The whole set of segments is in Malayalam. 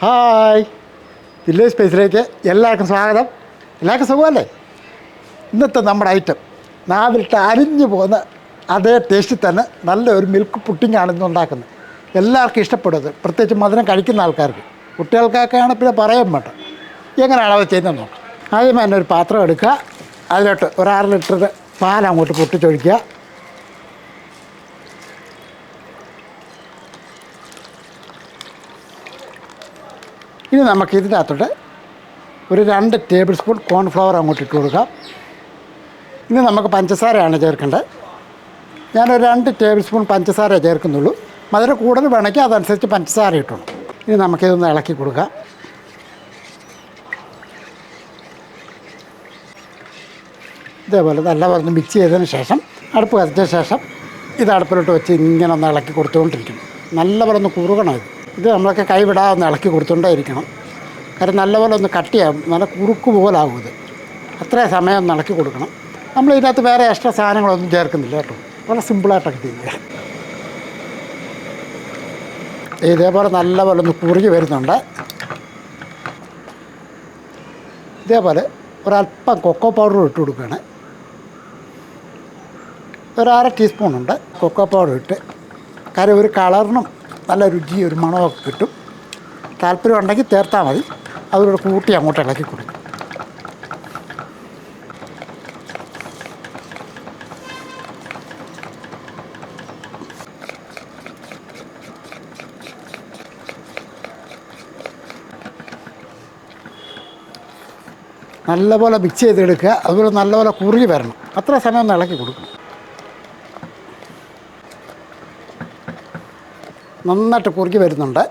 ഹായ്. വില്ലേജ് സ്പേസിലേക്ക് എല്ലാവർക്കും സ്വാഗതം. എല്ലാവർക്കും സുഖമല്ലേ? ഇന്നത്തെ നമ്മുടെ ഐറ്റം നാവിലിട്ട് അരിഞ്ഞു പോകുന്ന അതേ ടേസ്റ്റിൽ തന്നെ നല്ല ഒരു മിൽക്ക് പുട്ടിങ്ങാണ് ഇന്ന് ഉണ്ടാക്കുന്നത്. എല്ലാവർക്കും ഇഷ്ടപ്പെടുന്നത്. പ്രത്യേകിച്ച് മധുരം കഴിക്കുന്ന ആൾക്കാർക്ക്. കുട്ടികൾക്കൊക്കെയാണ് പിന്നെ പറയാൻ വേണ്ട എങ്ങനെയാണ് അത് ചെയ്യുന്നത് നോക്കാം. ആദ്യം തന്നെ ഒരു പാത്രം എടുക്കുക. അതിലോട്ട് ഒരു അര ലിറ്റർ പാൽ അങ്ങോട്ട് പൊട്ടിച്ചൊഴിക്കുക. ഇനി നമുക്ക് ഇതിന്റെ അകത്തോട്ട് ഒരു രണ്ട് ടേബിൾ സ്പൂൺ കോൺഫ്ലവർ അങ്ങോട്ട് ഇട്ട് കൊടുക്കാം. ഇനി നമുക്ക് പഞ്ചസാരയാണ് ചേർക്കേണ്ടത്. ഞാനൊരു രണ്ട് ടേബിൾ സ്പൂൺ പഞ്ചസാര ചേർക്കുന്നുള്ളൂ. മധുര കൂടുതൽ വേണമെങ്കിൽ അതനുസരിച്ച് പഞ്ചസാര ഇട്ടോളൂ. ഇനി നമുക്കിതൊന്ന് ഇളക്കി കൊടുക്കാം. ഇതേപോലെ നല്ലപോലെ മിക്സ് ചെയ്തതിന് ശേഷം അടുപ്പ് കത്തിച്ച ശേഷം ഇത് അടുപ്പിലോട്ട് വെച്ച് ഇങ്ങനെ ഒന്ന് ഇളക്കി കൊടുത്തുകൊണ്ടിരിക്കണം നല്ലപോലെ ഒന്ന് കുറുകണം ഇത്. ഇത് നമ്മളൊക്കെ കൈവിടാതെ ഒന്ന് ഇളക്കി കൊടുത്തുകൊണ്ടേയിരിക്കണം കാരണം നല്ലപോലെ ഒന്ന് കട്ടിയാകും നല്ല കുറുക്ക് പോലാകും ഇത്. അത്രയും സമയം ഒന്ന് ഇളക്കി കൊടുക്കണം. നമ്മൾ ഇതിനകത്ത് വേറെ എക്സ്ട്രാ സാധനങ്ങളൊന്നും ചേർക്കുന്നില്ല കേട്ടോ. വളരെ സിമ്പിളായിട്ടൊക്കെ ചെയ്യുക. ഇതേപോലെ നല്ലപോലെ ഒന്ന് കുറുകി വരുന്നുണ്ട്. ഇതേപോലെ ഒരല്പം കൊക്കോ പൗഡർ ഇട്ട് കൊടുക്കുകയാണ്. ഒരു അര ടീസ്പൂണുണ്ട് കൊക്കോ പൗഡർ ഇട്ട്. കാര്യം ഒരു കളറിനും നല്ല രുചി ഒരു മണമൊക്കെ കിട്ടും. താല്പര്യം ഉണ്ടെങ്കിൽ ചേർത്താൽ മതി. അതോട് കൂട്ടി അങ്ങോട്ട് ഇളക്കി കൊടുക്കും. നല്ലപോലെ മിക്സ് ചെയ്തെടുക്കുക. അതുപോലെ നല്ലപോലെ കുറുകി വരണം. അത്ര സമയം ഒന്ന് ഇളക്കി കൊടുക്കണം. നന്നായിട്ട് കുറുകി വരുന്നുണ്ട്.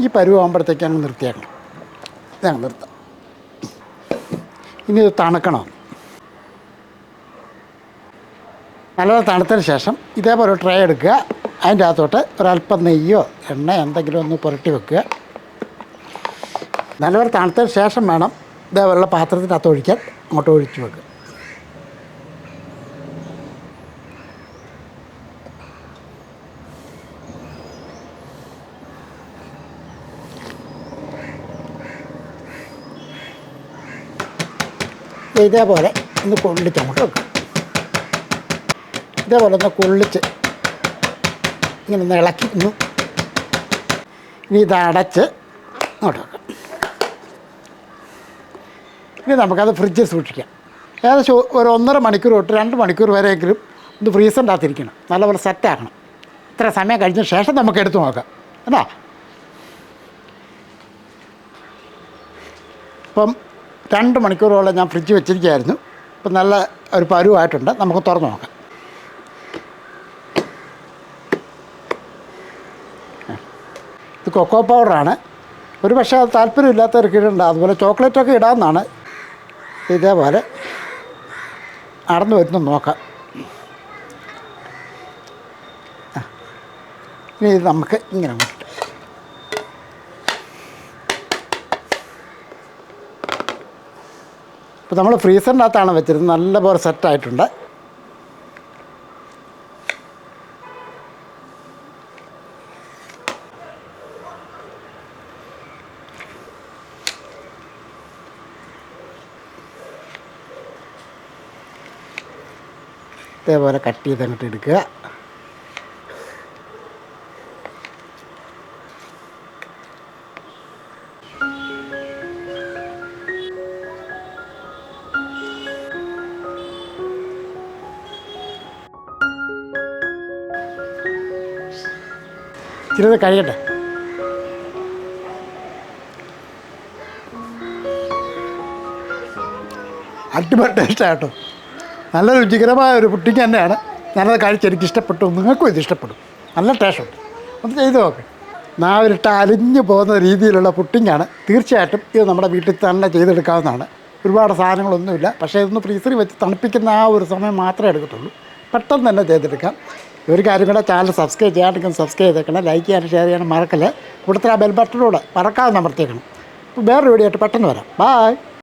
ഈ പരുവാകുമ്പോഴത്തേക്കാണ് നിർത്തിയേക്കണം ഇതങ്ങ് നിർത്താം. ഇനി ഇത് തണുക്കണം. നല്ലത് തണുത്തതിന് ശേഷം ഇതേപോലെ ട്രേ എടുക്കുക. അതിന്റെ അകത്തോട്ട് ഒരല്പം നെയ്യോ എണ്ണ എന്തെങ്കിലും ഒന്ന് പുരട്ടി വെക്കുക. നല്ലപോലെ തണുത്തതിന് ശേഷം വേണം ഇതേപോലുള്ള പാത്രത്തിന്റെ അകത്ത് ഒഴിക്കാൻ അങ്ങോട്ട് ഒഴിച്ചു വെക്കുക. ഇതേപോലെ ഒന്ന് കൊള്ളിച്ച് അങ്ങോട്ട് വെക്കാം. ഇതേപോലെ ഒന്ന് കൊള്ളിച്ച് ഇങ്ങനെ ഒന്ന് ഇളക്കി ഒന്ന് ഇനി ഇതടച്ച് അങ്ങോട്ട് വെക്കാം. ഇനി നമുക്കത് ഫ്രിഡ്ജിൽ സൂക്ഷിക്കാം. ഏകദേശം ഒരു ഒന്നര മണിക്കൂർ തൊട്ട് രണ്ട് മണിക്കൂർ വരെയെങ്കിലും ഒന്ന് ഫ്രീസറിന്റെ അകത്തിരിക്കണം നല്ലപോലെ സെറ്റാക്കണം ഇത്ര സമയം കഴിഞ്ഞ ശേഷം നമുക്ക് എടുത്തു നോക്കാം. കേട്ടോ ഇപ്പം രണ്ട് മണിക്കൂറോളം ഞാൻ ഫ്രിഡ്ജ് വെച്ചിരിക്കുകയായിരുന്നു. ഇപ്പം നല്ല ഒരു പരുവായിട്ടുണ്ട്. നമുക്ക് തുറന്നു നോക്കാം. ഇത് കൊക്കോ പൗഡറാണ്. ഒരു പക്ഷേ അത് താല്പര്യമില്ലാത്തവർക്ക് ഇടണ്ട അതുപോലെ ചോക്ലേറ്റൊക്കെ ഇടാമെന്നാണ് ഇതേപോലെ അടന്നു വരുന്നു നോക്കാം. ഇനി ഇത് നമുക്ക് ഇങ്ങനെ ഇപ്പോൾ നമ്മൾ ഫ്രീസറിന്റെ അകത്താണ് വെച്ചിരുന്നത് നല്ലപോലെ സെറ്റായിട്ടുണ്ട് ഇതേപോലെ കട്ട് ചെയ്ത് അങ്ങോട്ട് എടുക്കുക. ഇച്ചിരി കഴിയട്ടെ അടിപൊളി ടേസ്റ്റാണ് കേട്ടോ. നല്ല രുചികരമായ ഒരു പുട്ടിങ് തന്നെയാണ്. ഞാനത് കഴിച്ച് എനിക്ക് ഇഷ്ടപ്പെട്ടു. നിങ്ങൾക്കും ഇത് ഇഷ്ടപ്പെടും. നല്ല ടേസ്റ്റുണ്ട് ഒന്ന് ചെയ്ത് നോക്ക്. നാവിലിട്ട് അലിഞ്ഞു പോകുന്ന രീതിയിലുള്ള പുട്ടിങ്ങാണ്. തീർച്ചയായിട്ടും ഇത് നമ്മുടെ വീട്ടിൽ തന്നെ ചെയ്തെടുക്കാവുന്നതാണ്. ഒരുപാട് സാധനങ്ങളൊന്നുമില്ല. പക്ഷേ ഇതൊന്ന് ഫ്രീസറിൽ വെച്ച് തണുപ്പിക്കുന്ന ആ ഒരു സമയം മാത്രമേ എടുക്കത്തുള്ളൂ. പെട്ടെന്ന് തന്നെ ചെയ്തെടുക്കാം. ഒരു കാര്യം കൂടെ ചാനൽ സബ്സ്ക്രൈബ് ചെയ്യാണ്ടെങ്കിൽ സബ്സ്ക്രൈബ് ചെയ്തേക്കണം ലൈക്ക് ചെയ്യാനും ഷെയർ ചെയ്യാനും മറക്കല്ലേ. കൂടുതൽ ആ ബെൽ ബട്ടണോട് മറക്കാതെ അമർത്തിയേക്കണം. വേറൊരു വീഡിയോ ആയിട്ട് പെട്ടെന്ന് വരാം. ബായ്